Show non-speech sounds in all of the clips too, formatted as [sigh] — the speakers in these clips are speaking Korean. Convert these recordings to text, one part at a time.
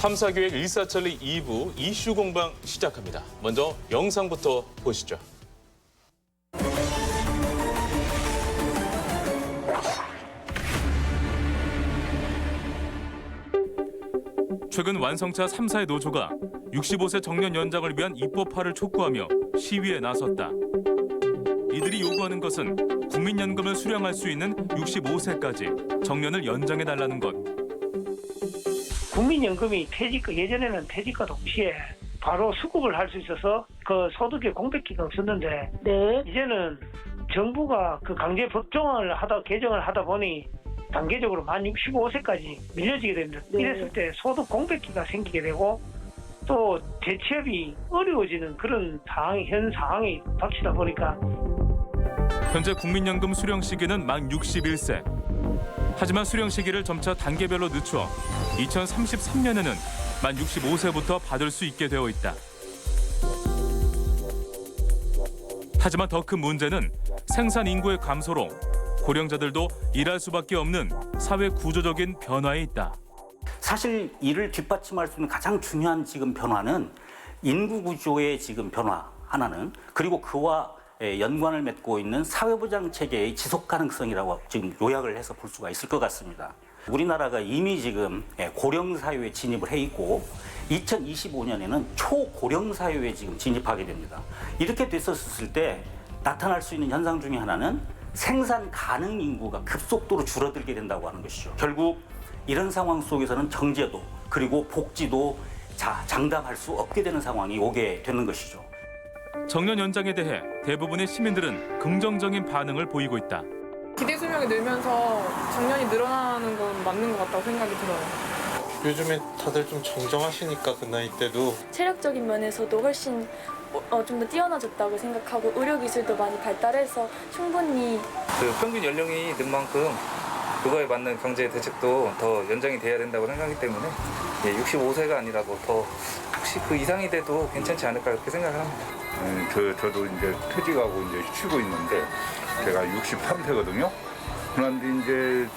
탐사계획 일사천리 2부 이슈 공방 시작합니다. 먼저 영상부터 보시죠. 최근 완성차 3사의 노조가 65세 정년 연장을 위한 입법화를 촉구하며 시위에 나섰다. 이들이 요구하는 것은 국민연금을 수령할 수 있는 65세까지 정년을 연장해 달라는 것. 국민연금이 퇴직금 예전에는 퇴직과 동시에 바로 수급을 할 수 있어서 그 소득의 공백기가 없었는데 네. 이제는 정부가 그 강제 법정을 하다 개정을 하다 보니 단계적으로 만 65세까지 밀려지게 됩니다. 네. 이랬을 때 소득 공백기가 생기게 되고 또 재취업이 어려워지는 그런 상황이 현 상황이 닥치다 보니까 현재 국민연금 수령 시기는 만 61세. 하지만 수령 시기를 점차 단계별로 늦춰 2033년에는 만 65세부터 받을 수 있게 되어 있다. 하지만 더 큰 문제는 생산 인구의 감소로 고령자들도 일할 수밖에 없는 사회 구조적인 변화에 있다. 사실 이를 뒷받침할 수 있는 가장 중요한 지금 변화는 인구 구조의 지금 변화 하나는 그리고 그와 에, 연관을 맺고 있는 사회보장 체계의 지속 가능성이라고 지금 요약을 해서 볼 수가 있을 것 같습니다. 우리나라가 이미 지금 에, 고령 사회에 진입을 해 있고 2025년에는 초고령 사회에 지금 진입하게 됩니다. 이렇게 됐었을 때 나타날 수 있는 현상 중에 하나는 생산 가능 인구가 급속도로 줄어들게 된다고 하는 것이죠. 결국 이런 상황 속에서는 경제도 그리고 복지도 자, 장담할 수 없게 되는 상황이 오게 되는 것이죠. 정년 연장에 대해 대부분의 시민들은 긍정적인 반응을 보이고 있다. 기대 수명이 늘면서 정년이 늘어나는 건 맞는 것 같다고 생각이 들어요. 요즘에 다들 좀 정정하시니까 그 나이 때도 체력적인 면에서도 훨씬 어, 좀더 뛰어나졌다고 생각하고 의료 기술도 많이 발달해서 충분히 그 평균 연령이 는 만큼 그거에 맞는 경제 대책도 더 연장이 돼야 된다고 생각하기 때문에 예, 65세가 아니라도 더 혹시 그 이상이 돼도 괜찮지 않을까 그렇게 생각을 합니다. 음, 저, 저도 이제 퇴직하고 이제 쉬고 있는데 제가 63세거든요. 그런데 이제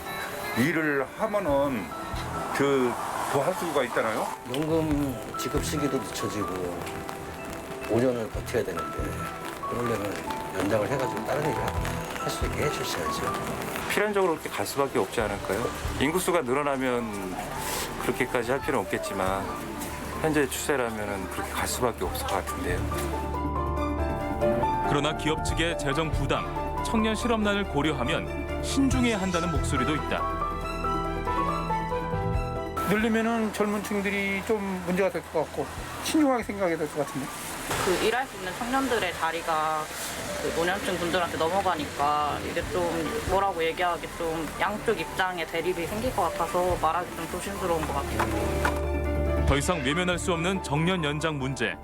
일을 하면은 저더할 수가 있잖아요. 연금 지급 시기도 늦춰지고 5년을 버텨야 되는데 그러려면 연장을 해가지고 다른 일을 할 수 있게 해주셔야죠. 필연적으로 그렇게 갈 수밖에 없지 않을까요? 인구수가 늘어나면 그렇게까지 할 필요는 없겠지만 현재 추세라면 그렇게 갈 수밖에 없을 것 같은데요. 그러나 기업 측의 재정 부담, 청년 실업난을 고려하면 신중해야 한다는 목소리도 있다. 늘리면은 젊은 층들이 좀 문제가 될 것 같고 신중하게 생각해야 될 것 같은데. 그 일할 수 있는 청년들의 자리가 그 노년층 분들한테 넘어가니까 이게 좀 뭐라고 얘기하기 좀 양쪽 입장에 대립이 생길 것 같아서 말하기 좀 조심스러운 것 같아요. 더 이상 외면할 수 없는 정년 연장 문제.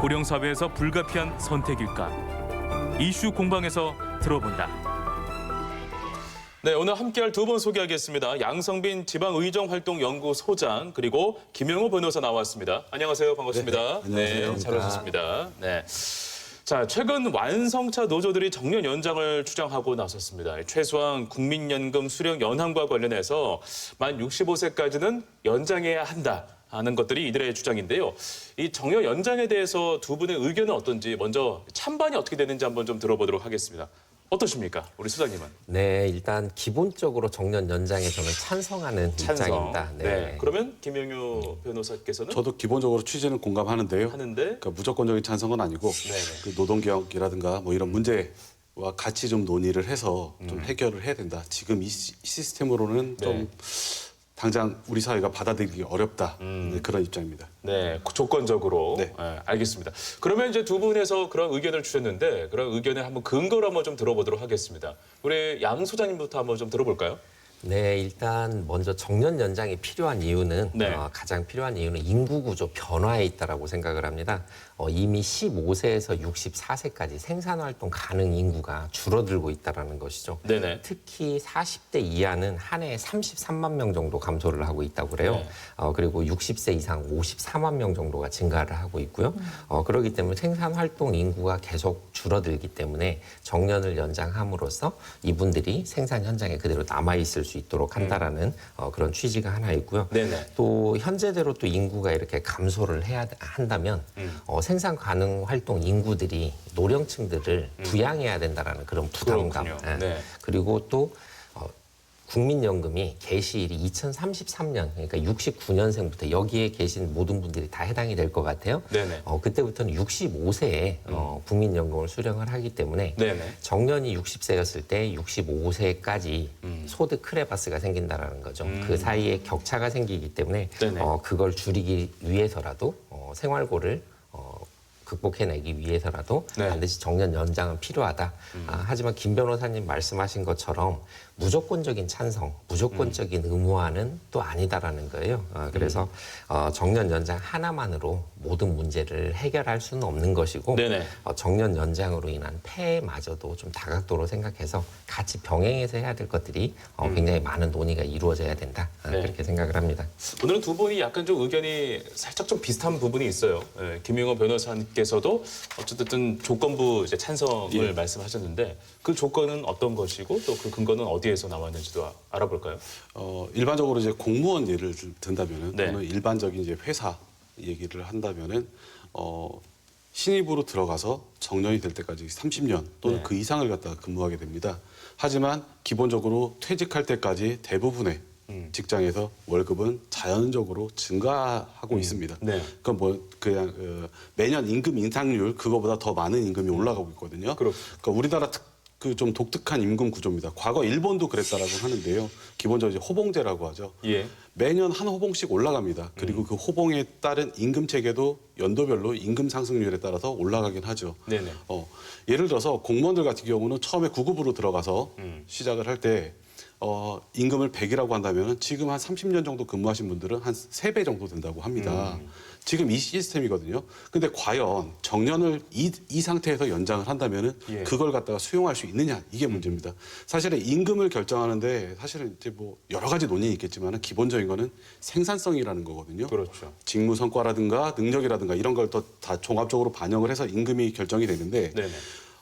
고령 사회에서 불가피한 선택일까? 이슈 공방에서 들어본다. 네, 오늘 함께할 두 분 소개하겠습니다. 양성빈 지방의정활동연구소장 그리고 김영호 변호사 나왔습니다. 안녕하세요, 반갑습니다. 네, 안녕하세요. 네, 잘 오셨습니다. 네. 자, 최근 완성차 노조들이 정년 연장을 주장하고 나섰습니다. 최소한 국민연금 수령 연한과 관련해서 만 65세까지는 연장해야 한다. 하는 것들이 이들의 주장인데요. 이 정년 연장에 대해서 두 분의 의견은 어떤지 먼저 찬반이 어떻게 되는지 한번 좀 들어보도록 하겠습니다. 어떠십니까, 우리 수장님은? 네, 일단 기본적으로 정년 연장에 저는 찬성하는 입장입니다. 네. 그러면 김영효 변호사께서는 저도 기본적으로 취지는 공감하는데요. 하는데 그러니까 무조건적인 찬성은 아니고 네네. 그 노동개혁이라든가 뭐 이런 문제와 같이 좀 논의를 해서 좀 해결을 해야 된다. 지금 이 시- 시스템으로는 음. 네. 좀 당장 우리 사회가 받아들이기 어렵다. 음. 네, 그런 입장입니다. 네, 조건적으로. 네. 네, 알겠습니다. 그러면 이제 두 분에서 그런 의견을 주셨는데 그런 의견에 한번 근거를 한번 좀 들어보도록 하겠습니다. 우리 양 소장님부터 한번 좀 들어볼까요? 네, 일단 먼저 정년 연장이 필요한 이유는 네. 어, 가장 필요한 이유는 인구 구조 변화에 있다라고 생각을 합니다. 어, 이미 15세에서 64세까지 생산 활동 가능 인구가 줄어들고 있다라는 것이죠. 네네. 특히 40대 이하는 한 해에 33만 명 정도 감소를 하고 있다고 그래요. 네. 어, 그리고 60세 이상 54만 명 정도가 증가를 하고 있고요. 어, 그렇기 때문에 생산 활동 인구가 계속 줄어들기 때문에 정년을 연장함으로써 이분들이 생산 현장에 그대로 남아 있을 수수 있도록 한다라는 어, 그런 취지가 하나 있고요. 네네. 또 현재대로 또 인구가 이렇게 감소를 해야 한다면 어, 생산 가능 활동 인구들이 노령층들을 부양해야 된다라는 그런 부담감. 그렇군요. 예. 네. 그리고 또 어, 국민연금이 개시일이 2033년 그러니까 69년생부터 여기에 계신 모든 분들이 다 해당이 될 것 같아요. 네네. 어, 그때부터는 65세에 어, 국민연금을 수령을 하기 때문에 네네. 정년이 60세였을 때 65세까지 소득 크레바스가 생긴다라는 거죠. 그 사이에 격차가 생기기 때문에 네네. 어, 그걸 줄이기 위해서라도 어, 생활고를 어, 극복해내기 위해서라도 네. 반드시 정년 연장은 필요하다. 아, 하지만 김 변호사님 말씀하신 것처럼 무조건적인 찬성, 무조건적인 의무화는 또 아니다라는 거예요. 아, 그래서 어, 정년 연장 하나만으로 모든 문제를 해결할 수는 없는 것이고 네네. 어, 정년 연장으로 인한 폐해마저도 좀 다각도로 생각해서 같이 병행해서 해야 될 것들이 어, 굉장히 많은 논의가 이루어져야 된다. 아, 네. 그렇게 생각을 합니다. 오늘은 두 분이 약간 좀 의견이 살짝 좀 비슷한 부분이 있어요. 예, 김용호 변호사님께서도 어쨌든 조건부 이제 찬성을 예. 말씀하셨는데 그 조건은 어떤 것이고 또 그 근거는 어디 에서 나왔는지도 아- 알아볼까요? 어, 일반적으로 이제 공무원 예를 들- 든다면은 네. 또는 일반적인 이제 회사 얘기를 한다면은 어, 신입으로 들어가서 정년이 될 때까지 30년 또는 네. 그 이상을 갖다가 근무하게 됩니다. 하지만 기본적으로 퇴직할 때까지 대부분의 음. 직장에서 월급은 자연적으로 증가하고 있습니다. 네. 그건 뭐 그냥 어, 매년 임금 인상률 그거보다 더 많은 임금이 올라가고 있거든요. 그렇- 그러니까 우리나라 특, 그 좀 독특한 임금 구조입니다. 과거 일본도 그랬다라고 하는데요. 기본적으로 이제 호봉제라고 하죠. 예. 매년 한 호봉씩 올라갑니다. 그리고 그 호봉에 따른 임금 체계도 연도별로 임금 상승률에 따라서 올라가긴 하죠. 네네. 어, 예를 들어서 공무원들 같은 경우는 처음에 9급으로 들어가서 음. 시작을 할 때 어, 임금을 100이라고 한다면 지금 한 30년 정도 근무하신 분들은 한 3배 정도 된다고 합니다. 음. 지금 이 시스템이거든요. 근데 과연 정년을 이, 이 상태에서 연장을 한다면은 예. 그걸 갖다가 수용할 수 있느냐 이게 문제입니다. 사실은 임금을 결정하는데 사실은 이제 뭐 여러 가지 논의는 있겠지만은 기본적인 거는 생산성이라는 거거든요. 그렇죠. 직무 성과라든가 능력이라든가 이런 걸 더 다 종합적으로 반영을 해서 임금이 결정이 되는데 네네.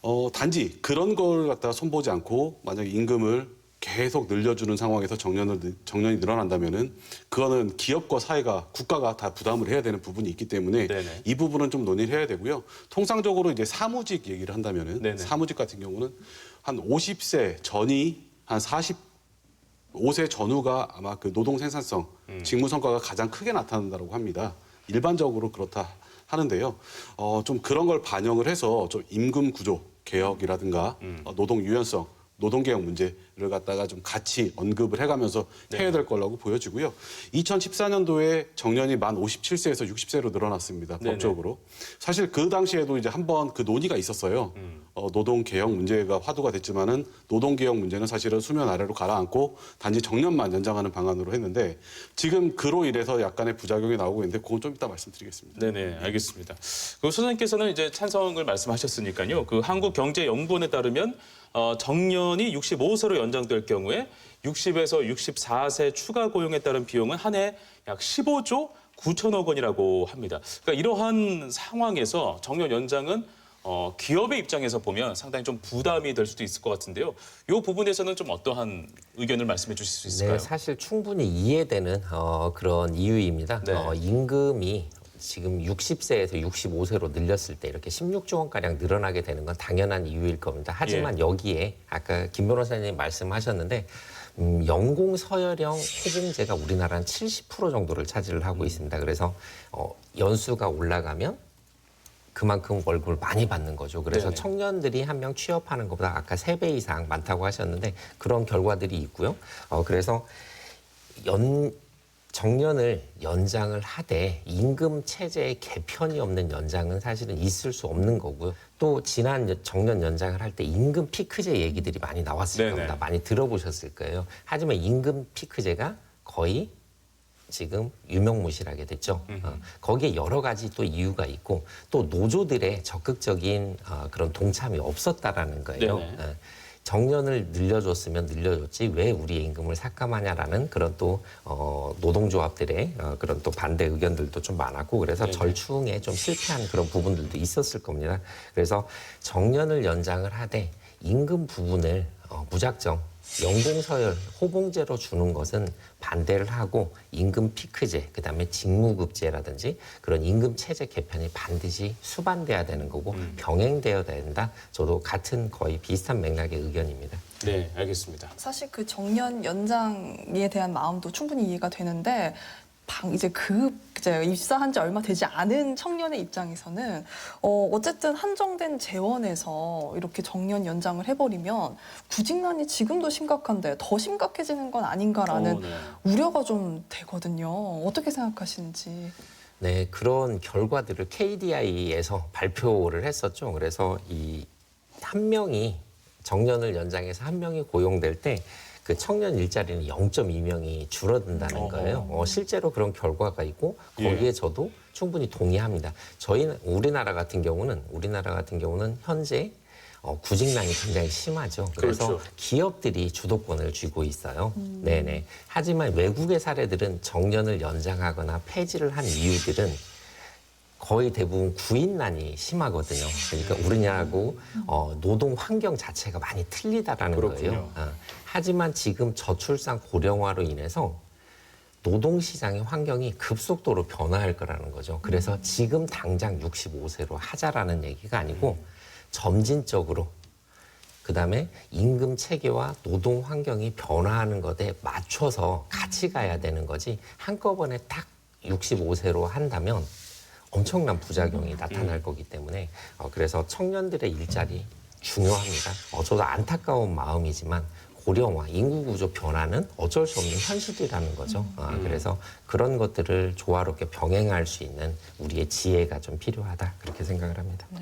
어, 단지 그런 걸 갖다가 손보지 않고 만약에 임금을 계속 늘려주는 상황에서 정년을 늘- 정년이 늘어난다면은 그거는 기업과 사회가 국가가 다 부담을 해야 되는 부분이 있기 때문에 네네. 이 부분은 좀 논의를 해야 되고요. 통상적으로 이제 사무직 얘기를 한다면은 네네. 사무직 같은 경우는 한 50세 전이 한 45세 전후가 아마 그 노동 생산성, 음. 직무 성과가 가장 크게 나타난다고 합니다. 일반적으로 그렇다 하는데요. 어, 좀 그런 걸 반영을 해서 좀 임금 구조 개혁이라든가 음. 어, 노동 유연성, 노동 개혁 문제 를 갖다가 좀 같이 언급을 해가면서 네. 해야 될 거라고 보여지고요. 2014년도에 정년이 만 57세에서 60세로 늘어났습니다. 네네. 법적으로. 사실 그 당시에도 이제 한번 그 논의가 있었어요. 음. 어, 노동 개혁 문제가 화두가 됐지만은 노동 개혁 문제는 사실은 수면 아래로 가라앉고 단지 정년만 연장하는 방안으로 했는데 지금 그로 인해서 약간의 부작용이 나오고 있는데 그건 좀 이따 말씀드리겠습니다. 네네, 알겠습니다. 그 소장님께서는 이제 찬성을 말씀하셨으니까요. 그 한국경제연구원에 따르면 어, 정년이 65세로 연장될 경우에 60에서 64세 추가 고용에 따른 비용은 한 해 약 15조 9천억 원이라고 합니다. 그러니까 이러한 상황에서 정년 연장은 어, 기업의 입장에서 보면 상당히 좀 부담이 될 수도 있을 것 같은데요. 이 부분에서는 좀 어떠한 의견을 말씀해 주실 수 있을까요? 네, 사실 충분히 이해되는 어, 그런 이유입니다. 네. 어, 임금이 지금 60세에서 65세로 늘렸을 때 이렇게 16조 원가량 늘어나게 되는 건 당연한 이유일 겁니다. 하지만 여기에 아까 김 변호사님 말씀하셨는데 음, 연공 서열형 호봉제가 우리나라는 70% 정도를 차지를 하고 있습니다. 그래서 어, 연수가 올라가면 그만큼 월급을 많이 받는 거죠. 그래서 네네. 청년들이 한 명 취업하는 것보다 아까 세 배 이상 많다고 하셨는데 그런 결과들이 있고요. 어, 그래서 연 정년을 연장을 하되 임금 체제의 개편이 없는 연장은 사실은 있을 수 없는 거고요. 또 지난 여- 정년 연장을 할 때 임금 피크제 얘기들이 많이 나왔을 네네. 겁니다. 많이 들어보셨을 거예요. 하지만 임금 피크제가 거의 지금 유명무실하게 됐죠. 어, 거기에 여러 가지 또 이유가 있고 또 노조들의 적극적인 어, 그런 동참이 없었다라는 거예요. 어, 정년을 늘려줬으면 늘려줬지 왜 우리의 임금을 삭감하냐라는 그런 또 어, 노동조합들의 어, 그런 또 반대 의견들도 좀 많았고 그래서 네네. 절충에 좀 실패한 그런 부분들도 있었을 겁니다. 그래서 정년을 연장을 하되 임금 부분을 어, 무작정 연공서열 호봉제로 주는 것은 반대를 하고 임금 피크제 그다음에 직무급제라든지 그런 임금 체제 개편이 반드시 수반돼야 되는 거고 병행되어야 된다. 저도 같은 거의 비슷한 맥락의 의견입니다. 네, 알겠습니다. 사실 그 정년 연장에 대한 마음도 충분히 이해가 되는데 방 이제 그 이제 입사한 지 얼마 되지 않은 청년의 입장에서는 어 어쨌든 한정된 재원에서 이렇게 정년 연장을 해버리면 구직난이 지금도 심각한데 더 심각해지는 건 아닌가라는 어, 네. 우려가 좀 되거든요. 어떻게 생각하시는지. 네, 그런 결과들을 KDI에서 발표를 했었죠. 그래서 이 한 명이 정년을 연장해서 한 명이 고용될 때 그 청년 일자리는 0.2명이 줄어든다는 어허. 거예요. 어, 실제로 그런 결과가 있고 예. 거기에 저도 충분히 동의합니다. 저희 는 우리나라 같은 경우는 우리나라 같은 경우는 현재 어, 구직난이 굉장히 심하죠. 그래서 그렇죠. 기업들이 주도권을 쥐고 있어요. 네네. 하지만 외국의 사례들은 정년을 연장하거나 폐지를 한 이유들은 거의 대부분 구인난이 심하거든요. 그러니까 우리나라하고 어, 노동 환경 자체가 많이 틀리다라는 그렇군요. 거예요. 어, 하지만 지금 저출산 고령화로 인해서 노동 시장의 환경이 급속도로 변화할 거라는 거죠. 그래서 지금 당장 65세로 하자라는 얘기가 아니고 점진적으로 그다음에 임금 체계와 노동 환경이 변화하는 것에 맞춰서 같이 가야 되는 거지 한꺼번에 딱 65세로 한다면 엄청난 부작용이 나타날 거기 때문에 어, 그래서 청년들의 일자리 중요합니다. 어, 저도 안타까운 마음이지만 고령화, 인구 구조 변화는 어쩔 수 없는 현실이라는 거죠. 아, 그래서 그런 것들을 조화롭게 병행할 수 있는 우리의 지혜가 좀 필요하다 그렇게 생각을 합니다. 네.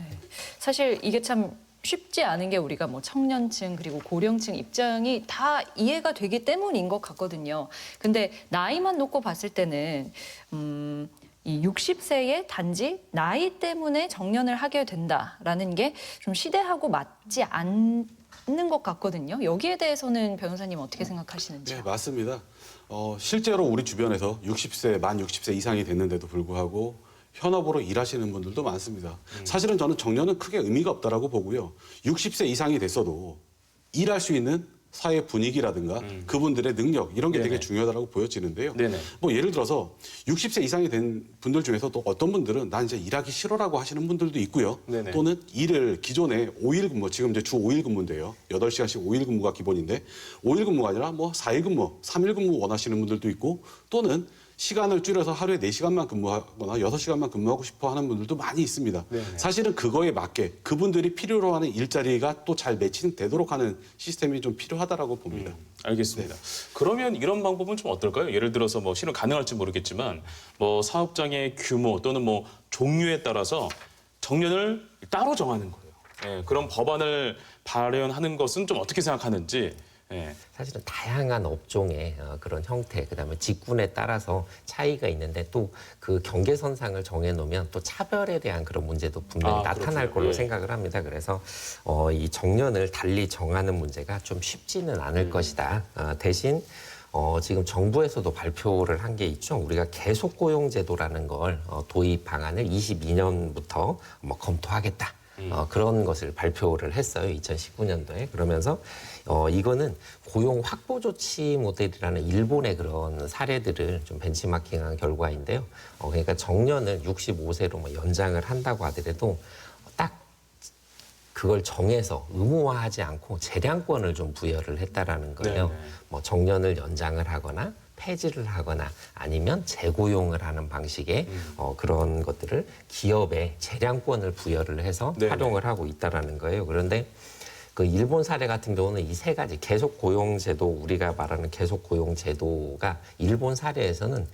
사실 이게 참 쉽지 않은 게 우리가 뭐 청년층 그리고 고령층 입장이 다 이해가 되기 때문인 것 같거든요. 근데 나이만 놓고 봤을 때는 음, 이 60세의 단지 나이 때문에 정년을 하게 된다라는 게 좀 시대하고 맞지 않는 것 같거든요. 여기에 대해서는 변호사님 어떻게 생각하시는지? 네, 맞습니다. 어, 실제로 우리 주변에서 60세, 만 60세 이상이 됐는데도 불구하고 현업으로 일하시는 분들도 많습니다. 사실은 저는 정년은 크게 의미가 없다라고 보고요. 60세 이상이 됐어도 일할 수 있는 사회 분위기라든가 그분들의 능력 이런 게 되게 네네. 중요하다고 보여지는데요. 네네. 뭐 예를 들어서 60세 이상이 된 분들 중에서 또 어떤 분들은 난 이제 일하기 싫어라고 하시는 분들도 있고요. 네네. 또는 일을 기존에 5일 근무 지금 이제 주 5일 근무인데요. 8시간씩 5일 근무가 기본인데 5일 근무가 아니라 뭐 4일 근무, 3일 근무 원하시는 분들도 있고 또는 시간을 줄여서 하루에 4시간만 근무하거나 6시간만 근무하고 싶어 하는 분들도 많이 있습니다. 네네. 사실은 그거에 맞게 그분들이 필요로 하는 일자리가 또 잘 매칭되도록 하는 시스템이 좀 필요하다라고 봅니다. 음, 알겠습니다. 그러면 이런 방법은 좀 어떨까요? 예를 들어서 뭐 실은 가능할지 모르겠지만 뭐 사업장의 규모 또는 뭐 종류에 따라서 정년을 따로 정하는 거예요. 예, 그런 법안을 발의하는 것은 좀 어떻게 생각하는지. 예. 사실은 다양한 업종의 어, 그런 형태, 그다음에 직군에 따라서 차이가 있는데 또 그 경계선상을 정해놓으면 또 차별에 대한 그런 문제도 분명히 아, 나타날 그렇군요. 걸로 예. 생각을 합니다. 그래서 어, 이 정년을 달리 정하는 문제가 좀 쉽지는 않을 음. 것이다. 어, 대신 어, 지금 정부에서도 발표를 한 게 있죠. 우리가 계속 고용 제도라는 걸 어, 도입 방안을 22년부터 뭐 검토하겠다. 어, 그런 것을 발표를 했어요. 2019년도에. 그러면서 어, 이거는 고용 확보 조치 모델이라는 일본의 그런 사례들을 좀 벤치마킹한 결과인데요. 어, 그러니까 정년을 65세로 뭐 연장을 한다고 하더라도 딱 그걸 정해서 의무화하지 않고 재량권을 좀 부여를 했다라는 거예요. 네네. 뭐 정년을 연장을 하거나 폐지를 하거나 아니면 재고용을 하는 방식의 음. 어, 그런 것들을 기업에 재량권을 부여를 해서 네네. 활용을 하고 있다라는 거예요. 그런데 그 일본 사례 같은 경우는 이 세 가지 계속 고용 제도 우리가 말하는 계속 고용 제도가 일본 사례에서는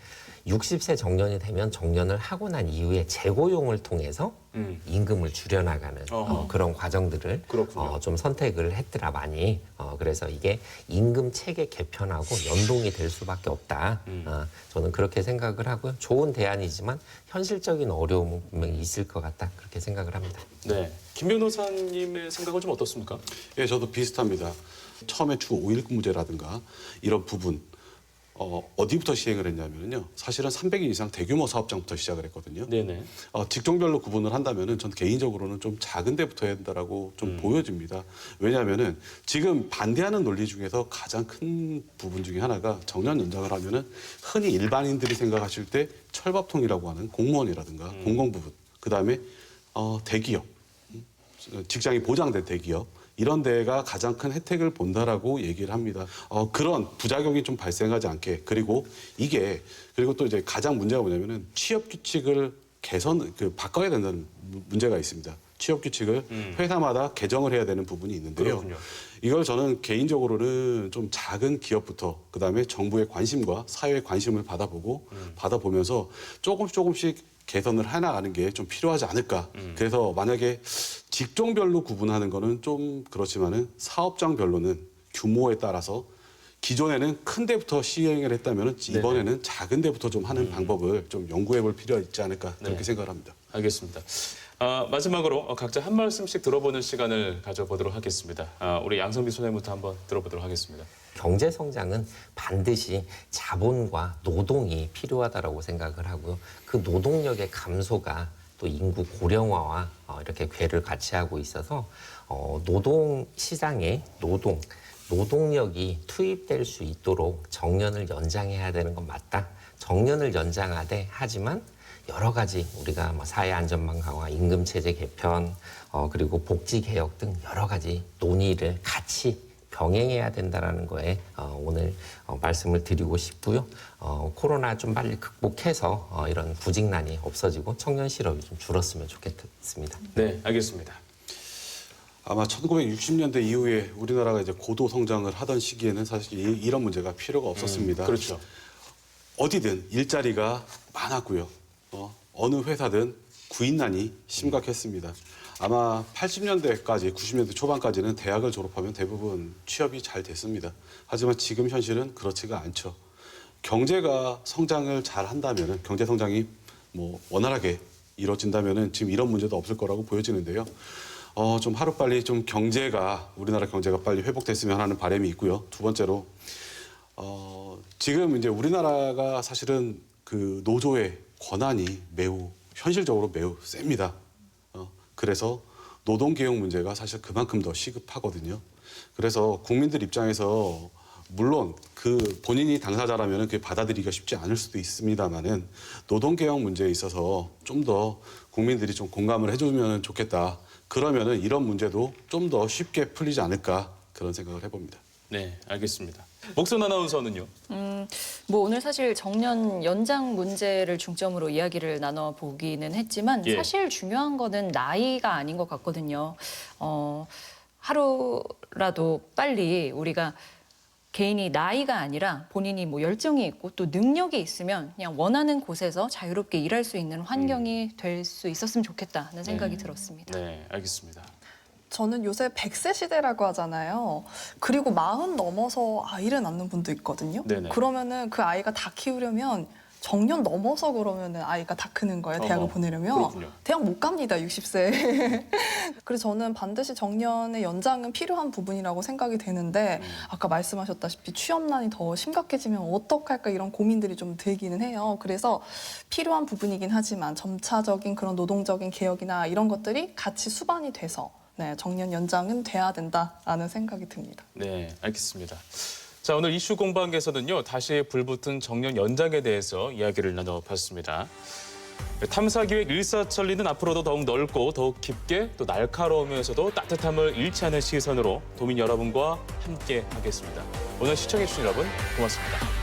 60세 정년이 되면 정년을 하고 난 이후에 재고용을 통해서 음. 임금을 줄여나가는. 어, 그런 과정들을 그렇군요. 어, 좀 선택을 했더라 많이. 어, 그래서 이게 임금 체계 개편하고 연동이 될 수밖에 없다. 음. 어, 저는 그렇게 생각을 하고요. 좋은 대안이지만 현실적인 어려움은 분명히 있을 것 같다. 그렇게 생각을 합니다. 네. 김 변호사님의 생각은 좀 어떻습니까? 예, 저도 비슷합니다. 처음에 주 5일 근무제라든가 이런 부분 어, 어디부터 시행을 했냐면요. 사실은 300인 이상 대규모 사업장부터 시작을 했거든요. 네네. 어, 직종별로 구분을 한다면은 전 개인적으로는 좀 작은 데부터 해야 된다라고 좀 보여집니다. 왜냐하면은 지금 반대하는 논리 중에서 가장 큰 부분 중에 하나가 정년 연장을 하면은 흔히 일반인들이 생각하실 때 철밥통이라고 하는 공무원이라든가 공공 부분, 그 다음에 어, 대기업, 음, 직장이 보장된 대기업 이런 데가 가장 큰 혜택을 본다라고 얘기를 합니다. 어, 그런 부작용이 좀 발생하지 않게 그리고 이게 그리고 또 이제 가장 문제가 뭐냐면은 취업 규칙을 개선 그 바꿔야 된다는 무- 문제가 있습니다. 취업 규칙을 회사마다 개정을 해야 되는 부분이 있는데요. 그렇군요. 이걸 저는 개인적으로는 좀 작은 기업부터 그다음에 정부의 관심과 사회의 관심을 받아보고 받아보면서 조금씩 조금씩 개선을 해나가는 게 좀 필요하지 않을까. 그래서 만약에 직종별로 구분하는 거는 좀 그렇지만은 사업장별로는 규모에 따라서 기존에는 큰 데부터 시행을 했다면 이번에는 작은 데부터 좀 하는 방법을 좀 연구해 볼 필요가 있지 않을까 그렇게 네. 생각을 합니다. 알겠습니다. 아, 마지막으로 어, 각자 한 말씀씩 들어보는 시간을 가져보도록 하겠습니다. 아, 우리 양성비 소장부터 한번 들어보도록 하겠습니다. 경제 성장은 반드시 자본과 노동이 필요하다라고 생각을 하고요. 그 노동력의 감소가 또 인구 고령화와 어, 이렇게 궤를 같이 하고 있어서 어, 노동 시장에 노동 노동력이 투입될 수 있도록 정년을 연장해야 되는 건 맞다. 정년을 연장하되 하지만 여러 가지 우리가 뭐 사회 안전망 강화, 임금 체제 개편, 어, 그리고 복지 개혁 등 여러 가지 논의를 같이 병행해야 된다라는 거에 어, 오늘 어, 말씀을 드리고 싶고요. 어, 코로나 좀 빨리 극복해서 어, 이런 구직난이 없어지고 청년 실업이 좀 줄었으면 좋겠습니다. 네, 알겠습니다. 아마 1960년대 이후에 우리나라가 이제 고도 성장을 하던 시기에는 사실 이- 이런 문제가 필요가 없었습니다. 그렇죠. 어디든 일자리가 많았고요. 어, 어느 회사든 구인난이 심각했습니다. 아마 80년대까지, 90년대 초반까지는 대학을 졸업하면 대부분 취업이 잘 됐습니다. 하지만 지금 현실은 그렇지가 않죠. 경제가 성장을 잘 한다면은 경제 성장이 뭐 원활하게 이루어진다면은 지금 이런 문제도 없을 거라고 보여지는데요. 어, 좀 하루빨리 좀 경제가 우리나라 경제가 빨리 회복됐으면 하는 바람이 있고요. 두 번째로 어, 지금 이제 우리나라가 사실은 그 노조의 권한이 매우 현실적으로 매우 셉니다. 어, 그래서 노동개혁 문제가 사실 그만큼 더 시급하거든요. 그래서 국민들 입장에서 물론 그 본인이 당사자라면 그게 받아들이기가 쉽지 않을 수도 있습니다만은 노동개혁 문제에 있어서 좀 더 국민들이 좀 공감을 해주면 좋겠다. 그러면은 이런 문제도 좀 더 쉽게 풀리지 않을까 그런 생각을 해봅니다. 네, 알겠습니다. 목선 아나운서는요? 음, 뭐 오늘 사실 정년 연장 문제를 중점으로 이야기를 나눠 보기는 했지만 예. 사실 중요한 거는 나이가 아닌 것 같거든요. 어, 하루라도 빨리 우리가 개인이 나이가 아니라 본인이 뭐 열정이 있고 또 능력이 있으면 그냥 원하는 곳에서 자유롭게 일할 수 있는 환경이 될 수 있었으면 좋겠다는 생각이 들었습니다. 네, 알겠습니다. 저는 요새 100세 시대라고 하잖아요. 그리고 마흔 넘어서 아이를 낳는 분도 있거든요. 네네. 그러면은 그 아이가 다 키우려면 정년 넘어서 그러면은 아이가 다 크는 거예요. 대학을 어허, 보내려면. 그렇군요. 대학 못 갑니다. 60세. [laughs] 그래서 저는 반드시 정년의 연장은 필요한 부분이라고 생각이 되는데 음. 아까 말씀하셨다시피 취업난이 더 심각해지면 어떡할까 이런 고민들이 좀 들기는 해요. 그래서 필요한 부분이긴 하지만 점차적인 그런 노동적인 개혁이나 이런 것들이 같이 수반이 돼서 네, 정년 연장은 돼야 된다라는 생각이 듭니다. 네, 알겠습니다. 자, 오늘 이슈 공방에서는요, 다시 불붙은 정년 연장에 대해서 이야기를 나눠봤습니다. 탐사 기획 일사천리는 앞으로도 더욱 넓고 더욱 깊게 또 날카로우면서도 따뜻함을 잃지 않은 시선으로 도민 여러분과 함께 하겠습니다. 오늘 시청해주신 여러분 고맙습니다.